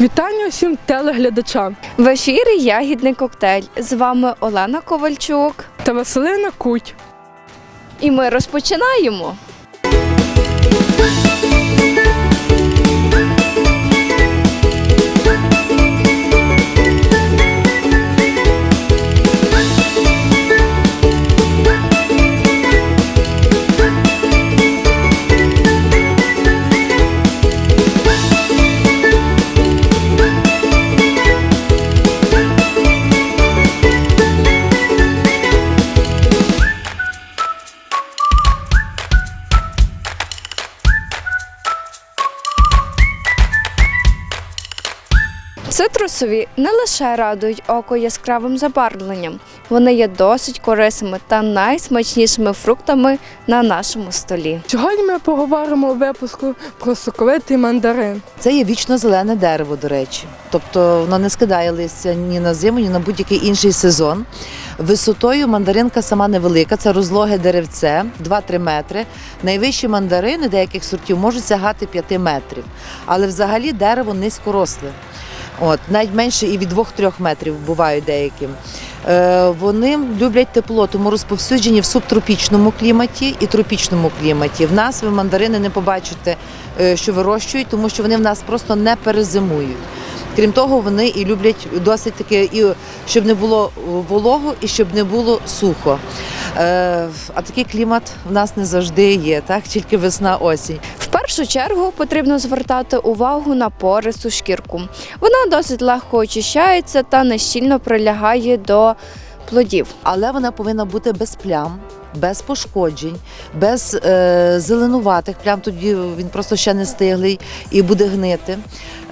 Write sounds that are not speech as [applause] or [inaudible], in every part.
Вітання усім телеглядачам В ефірі Ягідний коктейль. З вами Олена Ковальчук. та Василина Куть. І ми розпочинаємо. Цитрусові не лише радують око яскравим забарвленням, вони є досить корисними та найсмачнішими фруктами на нашому столі. Сьогодні ми поговоримо у випуску про соковитий мандарин. Це є вічно зелене дерево, до речі. Тобто воно не скидає листя ні на зиму, ні на будь-який інший сезон. Висотою мандаринка сама невелика, це розлоге деревце 2-3 метри. Найвищі мандарини деяких сортів можуть сягати 5 метрів. Але взагалі дерево низькоросле. От, навіть менше і від 2-3 метрів бувають деякі. Е, вони люблять тепло, тому розповсюджені в субтропічному кліматі і тропічному кліматі. В нас ви мандарини не побачите, е, що вирощують, тому що вони в нас просто не перезимують. Крім того, вони і люблять досить таке, і щоб не було волого, і щоб не було сухо. Е, а такий клімат в нас не завжди є, так тільки весна, осінь. Першу чергу потрібно звертати увагу на пористу шкірку. Вона досить легко очищається та нещільно прилягає до плодів. але вона повинна бути без плям. Без пошкоджень, без е, зеленуватих плям, тоді він просто ще не стиглий і буде гнити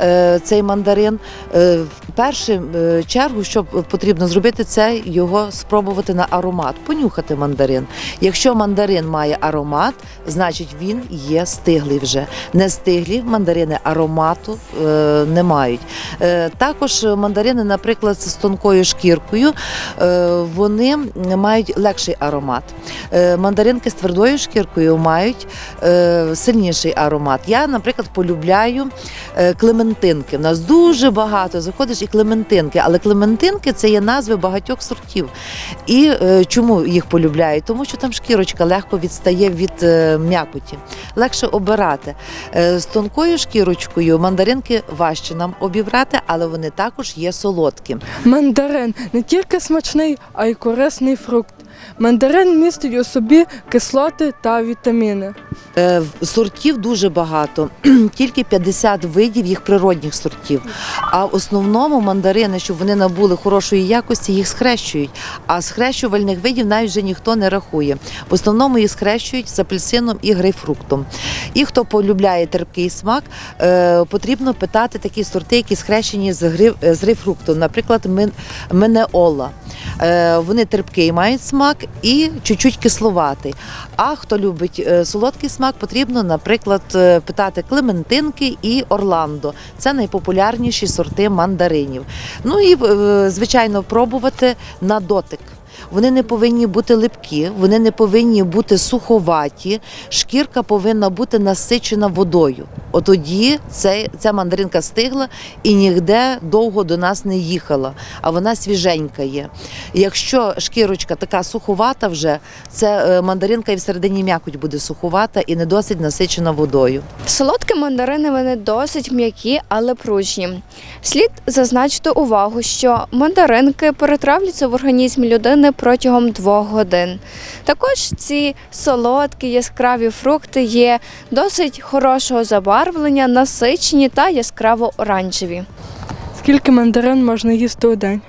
е, цей мандарин. Е, в першу е, чергу, що потрібно зробити, це його спробувати на аромат, понюхати мандарин. Якщо мандарин має аромат, значить він є стиглий вже. Не стиглі мандарини аромату е, не мають. Е, також мандарини, наприклад, з тонкою шкіркою, е, вони мають легший аромат. Е, Мандаринки з твердою шкіркою мають е, сильніший аромат. Я, наприклад, полюбляю е, клементинки. У нас дуже багато заходиш і клементинки, але клементинки це є назви багатьох сортів. І чому їх полюбляю? Тому що там шкірочка легко відстає від м'якоті, легше обирати. З тонкою шкірочкою мандаринки важче нам обібрати, але вони також є солодкі. Мандарин не тільки смачний, а й корисний фрукт. Мандарин містить у собі кислоти та вітаміни. Е, Сортів дуже багато, [clears throat] тільки 50 видів їх природних сортів. А в основному мандарини, щоб вони набули хорошої якості, їх схрещують. А схрещувальних видів навіть вже ніхто не рахує. В основному їх схрещують з апельсином і грейпфруктом. І хто полюбляє терпкий смак, е, потрібно питати такі сорти, які схрещені з грей- грейпфруктом, наприклад, менеола. Е, Вони терпкий мають смак і чуть-чуть кисловатий. А хто любить е, солодкий смак, потрібно, наприклад, е, питати клементинки і орландо. Це найпопулярніші сорти мандаринів. Ну і е, звичайно пробувати на дотик. Вони не повинні бути липкі, вони не повинні бути суховаті. Шкірка повинна бути насичена водою. От тоді ця мандаринка стигла і ніде довго до нас не їхала, а вона свіженька є. Якщо шкірочка така суховата вже, це е, мандаринка і всередині м'якоть буде суховата і не досить насичена водою. Солодкі мандарини вони досить м'які, але пружні. Слід зазначити увагу, що мандаринки перетравлюються в організмі людини протягом двох годин. Також ці солодкі яскраві фрукти є досить хорошого забарвлення, насичені та яскраво оранжеві. Скільки мандарин можна їсти у день?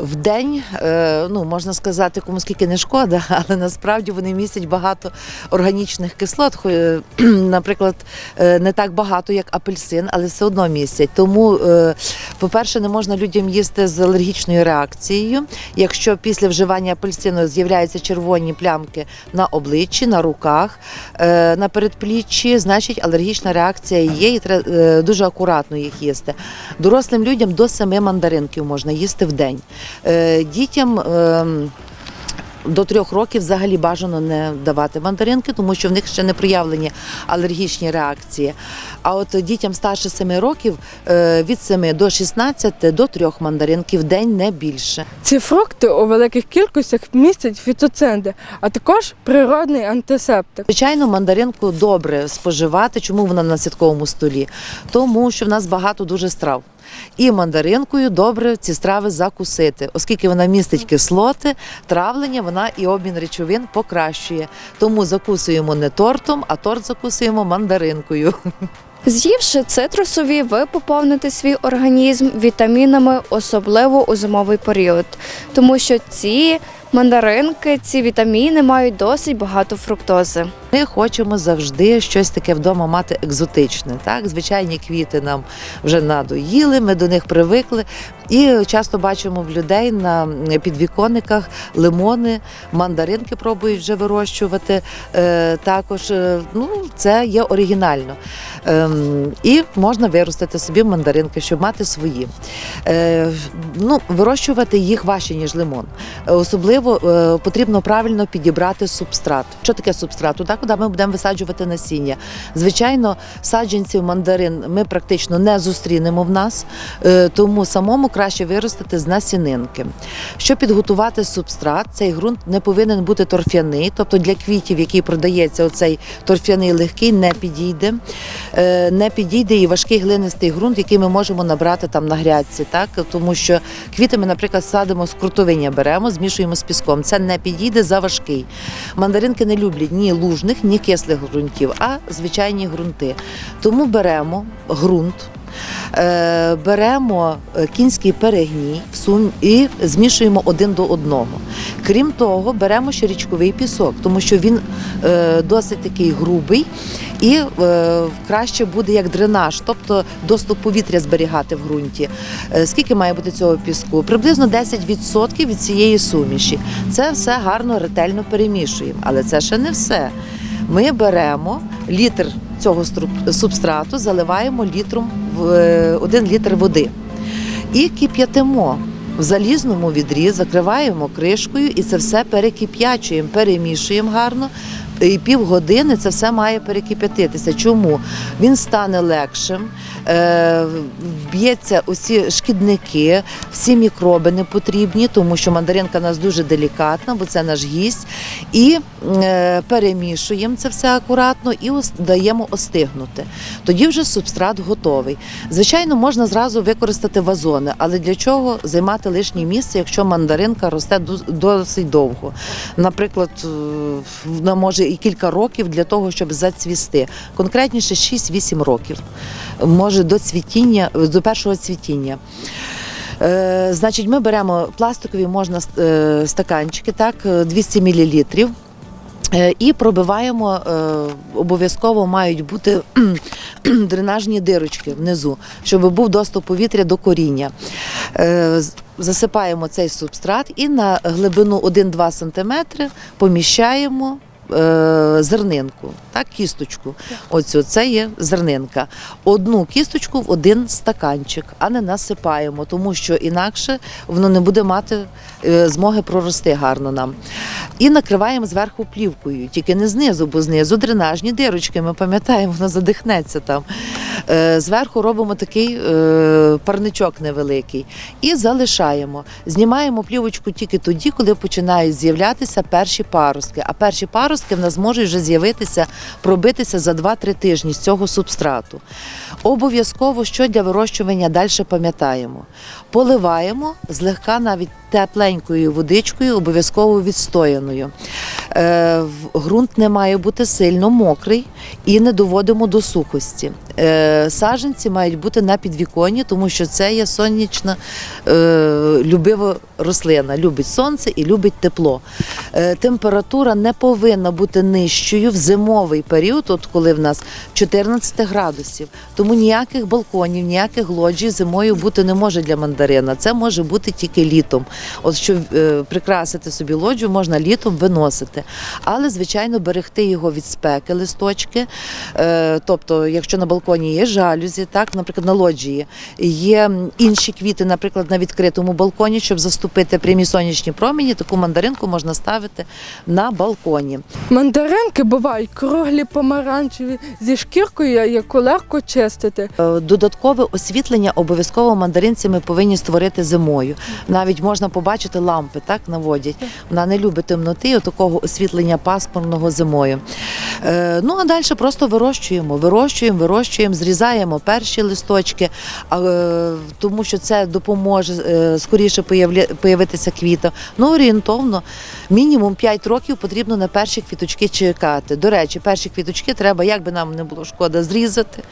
В день, е, ну можна сказати, кому скільки не шкода, [laughs] але насправді вони містять багато органічних кислот. Е, [clears throat] Наприклад, е, не так багато, як апельсин, але все одно містять. Тому, по-перше, не можна людям їсти з алергічною реакцією. Якщо після вживання апельсину з'являються червоні плямки на обличчі, на руках, на передпліччі, значить алергічна реакція є, і треба дуже акуратно їх їсти. Дорослим людям до семи мандаринків можна їсти в день. Е, Дітям ем, до трьох років взагалі бажано не давати мандаринки, тому що в них ще не проявлені алергічні реакції. А от дітям старше 7 років е, від 7 до 16 до 3 мандаринків в день не більше. Ці фрукти у великих кількостях містять фітоценди, а також природний антисептик. Звичайно, мандаринку добре споживати. Чому вона на святковому столі? Тому що в нас багато дуже страв. І мандаринкою добре ці страви закусити, оскільки вона містить кислоти, травлення, вона і обмін речовин покращує. Тому закусуємо не тортом, а торт закусуємо мандаринкою. З'ївши цитрусові, ви поповните свій організм вітамінами, особливо у зимовий період, тому що ці мандаринки, ці вітаміни мають досить багато фруктози. Ми хочемо завжди щось таке вдома мати екзотичне. Так, звичайні квіти нам вже надоїли, ми до них привикли. І часто бачимо в людей на підвіконниках лимони, мандаринки пробують вже вирощувати. Е, також е, ну, це є оригінально. Ем, і можна виростити собі мандаринки, щоб мати свої. Е, ну, вирощувати їх важче, ніж лимон. Е, Особливо е, потрібно правильно підібрати субстрат. Що таке субстрат? Туди, куди ми будемо висаджувати насіння. Звичайно, саджанців мандарин ми практично не зустрінемо в нас, е, тому самому краще виростити з насінинки. Щоб підготувати субстрат, цей ґрунт не повинен бути торфяний, тобто для квітів, які продається, оцей торфяний легкий, не підійде. Е, Не підійде і важкий глинистий ґрунт, який ми можемо набрати там на грядці, так тому що квіти ми, наприклад, садимо з крутовиння, беремо, змішуємо з піском. Це не підійде за важкий. Мандаринки не люблять ні лужних, ні кислих ґрунтів, а звичайні ґрунти. Тому беремо ґрунт. е, Беремо е, кінський перегній сум і змішуємо один до одного. Крім того, беремо ще річковий пісок, тому що він е, досить такий грубий і краще буде як дренаж, тобто доступ повітря зберігати в ґрунті. Скільки має бути цього піску? Приблизно 10% від цієї суміші. Це все гарно, ретельно перемішуємо, але це ще не все. Ми беремо літр цього субстрату, заливаємо літром в е, один літр води і кип'ятимо. В залізному відрі закриваємо кришкою і це все перекип'ячуємо, перемішуємо гарно. І півгодини це все має перекип'ятитися. Чому? Він стане легшим, б'ється усі шкідники, всі мікроби не потрібні, тому що мандаринка у нас дуже делікатна, бо це наш гість. І е, перемішуємо це все акуратно і даємо остигнути. Тоді вже субстрат готовий. Звичайно, можна зразу використати вазони, але для чого займати лишнє місце, якщо мандаринка росте досить довго? Наприклад, е, вона може і кілька років для того, щоб зацвісти. Конкретніше 6-8 років. Може до цвітіння, до першого цвітіння. Е, значить, ми беремо пластикові можна е, стаканчики, так, е, 200 мл. Е, І пробиваємо, е, обов'язково мають бути [clears throat] дренажні дирочки внизу, щоб був доступ повітря до коріння. Е, Засипаємо цей субстрат і на глибину 1-2 см поміщаємо е, зернинку, так, кісточку. Оцю, це є зернинка. Одну кісточку в один стаканчик, а не насипаємо, тому що інакше воно не буде мати е, змоги прорости гарно нам. І накриваємо зверху плівкою, тільки не знизу, бо знизу дренажні дирочки. Ми пам'ятаємо, воно задихнеться там. Е, Зверху робимо такий е, парничок невеликий і залишаємо. Знімаємо плівочку тільки тоді, коли починають з'являтися перші паростки. А перші паростки в нас можуть вже з'явитися, пробитися за 2-3 тижні з цього субстрату. Обов'язково, що для вирощування далі пам'ятаємо. Поливаємо злегка навіть тепленькою водичкою, обов'язково відстояною. Е, в- не має бути сильно мокрий і не доводимо до сухості. Е, саджанці мають бути на підвіконні, тому що це є сонячна е, любива рослина, любить сонце і любить тепло. Е, температура не повинна бути нижчою в зимовий період, от коли в нас 14 градусів. Тому ніяких балконів, ніяких лоджій зимою бути не може для мандарина. Це може бути тільки літом. От щоб е, прикрасити собі лоджію, можна літом виносити. Але, звичайно, берегти його від спеки листочки. Е, тобто, якщо на балконі є жалюзі, так, наприклад, на лоджії є інші квіти, наприклад, на відкритому балконі, щоб заступити прямі сонячні промені, таку мандаринку можна ставити на балконі. Мандаринки бувають круглі помаранчеві зі шкіркою, яку легко чистити. Е, Додаткове освітлення обов'язково мандаринці ми повинні створити зимою. Навіть можна побачити лампи, так наводять. Вона не любить темноти, і такого освітлення пасмурного зимою. Е, Ну а далі просто вирощуємо, вирощуємо, вирощуємо, зрізаємо перші листочки, е, тому що це допоможе е, скоріше появитися квітам. Ну орієнтовно, мінімум 5 років потрібно на перші квіточки чекати. До речі, перші квіточки треба, як би нам не було шкода, зрізати,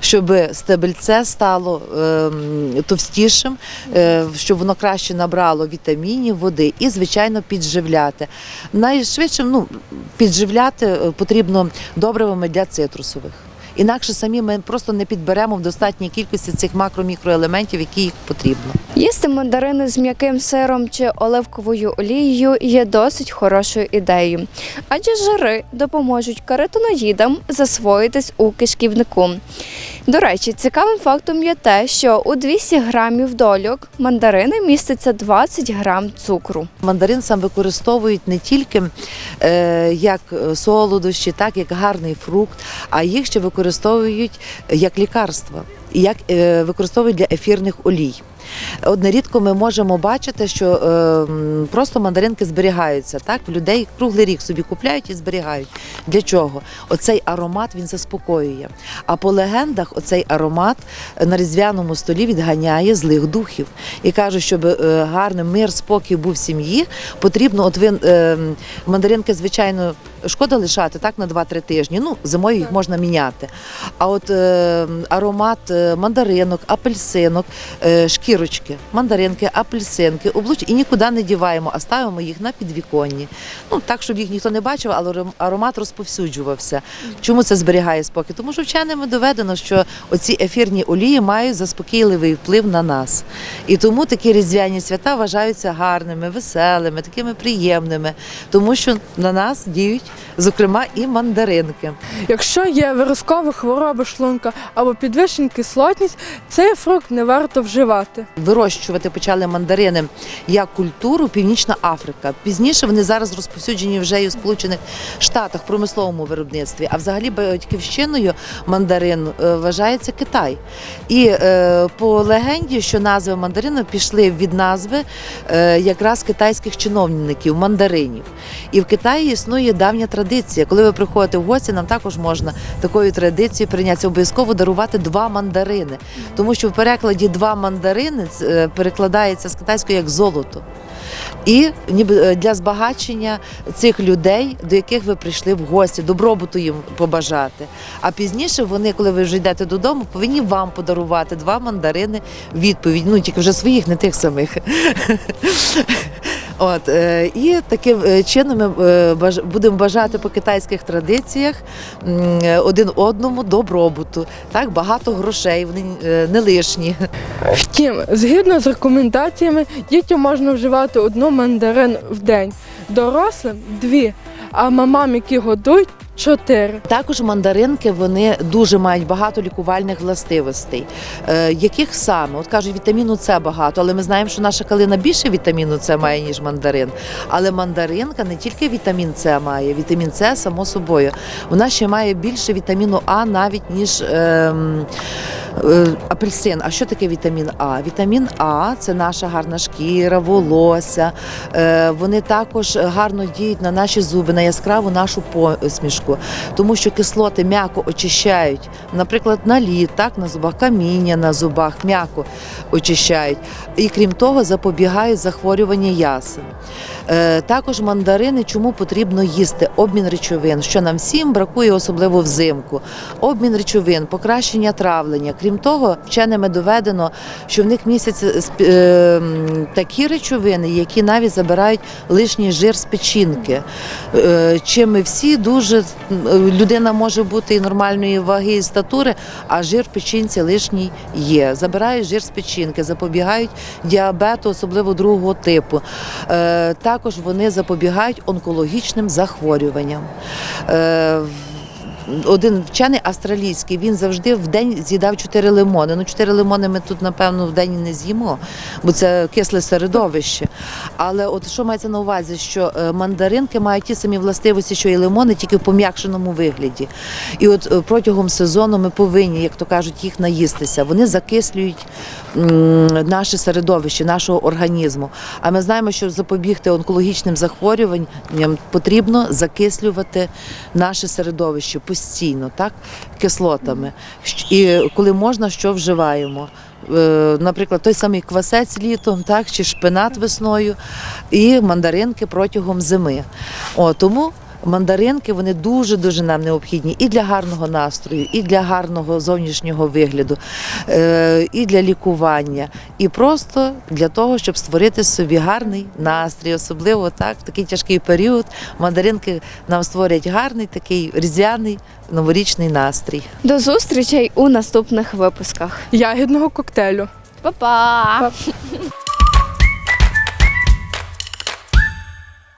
щоб стебельце стало ем, товстішим, е, щоб воно краще набрало вітамінів, води і, звичайно, підживляти. Найшвидше ну, підживляти е, потрібно добривами для цитрусових. Інакше самі ми просто не підберемо в достатній кількості цих макро-мікроелементів, які їх потрібно. Їсти мандарини з м'яким сиром чи оливковою олією є досить хорошою ідеєю, адже жири допоможуть каротиноїдам засвоїтись у кишківнику. До речі, цікавим фактом є те, що у 200 грамів дольок мандарини міститься 20 грам цукру. Мандарин сам використовують не тільки е, як солодощі, так як гарний фрукт, а їх ще використовують як лікарство, як е, використовують для ефірних олій. От нерідко ми можемо бачити, що е, просто мандаринки зберігаються. Так, людей круглий рік собі купляють і зберігають. Для чого? Оцей аромат він заспокоює. А по легендах, оцей аромат на різдвяному столі відганяє злих духів. І кажуть, щоб е, гарний мир, спокій був в сім'ї, потрібно, от ви е, мандаринки, звичайно, шкода лишати так на 2-3 тижні. Ну, зимою їх можна міняти. А от е, аромат е, мандаринок, апельсинок, е, шкірочки, мандаринки, апельсинки, облуч і нікуди не діваємо, а ставимо їх на підвіконні. Ну так, щоб їх ніхто не бачив, але аромат розповсюджувався. Чому це зберігає спокій? Тому що вченими доведено, що оці ефірні олії мають заспокійливий вплив на нас. І тому такі різдвяні свята вважаються гарними, веселими, такими приємними, тому що на нас діють, зокрема, і мандаринки. Якщо є виразкова хвороба шлунка або підвищена кислотність, цей фрукт не варто вживати. Вирощувати почали мандарини як культуру Північна Африка. Пізніше вони зараз розповсюджені вже і в Сполучених Штатах в промисловому виробництві. А взагалі батьківщиною мандарин е, вважається Китай. І е, по легенді, що назви мандарину пішли від назви е, якраз китайських чиновників, мандаринів. І в Китаї існує давня традиція. Коли ви приходите в гості, нам також можна такою традицією прийняти обов'язково дарувати два мандарини, тому що в перекладі два мандарини е, перекладається з китайської як золото. І ніби е, для збагачення цих людей, до яких ви прийшли в гості, добробуту їм побажати. А пізніше вони, коли ви вже йдете додому, повинні вам подарувати два мандарини відповідь. Ну тільки вже своїх, не тих самих. От е, і таким е, чином ми е, будемо бажати по китайських традиціях один одному добробуту. Так багато грошей, вони не лишні. Втім, згідно з рекомендаціями, дітям можна вживати одну мандарин в день, дорослим дві, а мамам, які годують, чотири. Також мандаринки вони дуже мають багато лікувальних властивостей. Е, яких саме? От кажуть, вітаміну С багато, але ми знаємо, що наша калина більше вітаміну С має, ніж мандарин. Але мандаринка не тільки вітамін С має, вітамін С само собою. Вона ще має більше вітаміну А навіть ніж. е, Апельсин, а що таке вітамін А? Вітамін А це наша гарна шкіра, волосся. Е, Вони також гарно діють на наші зуби, на яскраву нашу посмішку, тому що кислоти м'яко очищають, наприклад, наліт, так на зубах, каміння на зубах м'яко очищають. І крім того, запобігають захворювання ясен. Е, Також мандарини чому потрібно їсти? Обмін речовин, що нам всім бракує, особливо взимку. Обмін речовин, покращення травлення, крім того, вченими доведено, що в них сп- е, такі речовини, які навіть забирають лишній жир з печінки. Е, Чим ми всі дуже людина може бути і нормальної ваги і статури, а жир в печінці лишній є. Забирають жир з печінки, запобігають діабету, особливо другого типу. Е, Також вони запобігають онкологічним захворюванням. Один вчений австралійський, він завжди в день з'їдав 4 лимони. Ну, 4 лимони ми тут, напевно, в день не з'їмо, бо це кисле середовище. Але от що мається на увазі, що е, мандаринки мають ті самі властивості, що і лимони, тільки в пом'якшеному вигляді. І от е, протягом сезону ми повинні, як то кажуть, їх наїстися. Вони закислюють наше середовище, нашого організму. А ми знаємо, що запобігти онкологічним захворюванням потрібно закислювати наше середовище постійно, так, кислотами. І коли можна, що вживаємо. Е, Наприклад, той самий квасець літом, так, чи шпинат весною, і мандаринки протягом зими. О, тому мандаринки вони дуже дуже нам необхідні і для гарного настрою, і для гарного зовнішнього вигляду, е, і для лікування, і просто для того, щоб створити собі гарний настрій, особливо так в такий тяжкий період. Мандаринки нам створять гарний такий різдвяний новорічний настрій. До зустрічей у наступних випусках. Ягідного коктейлю. Па-па! Па.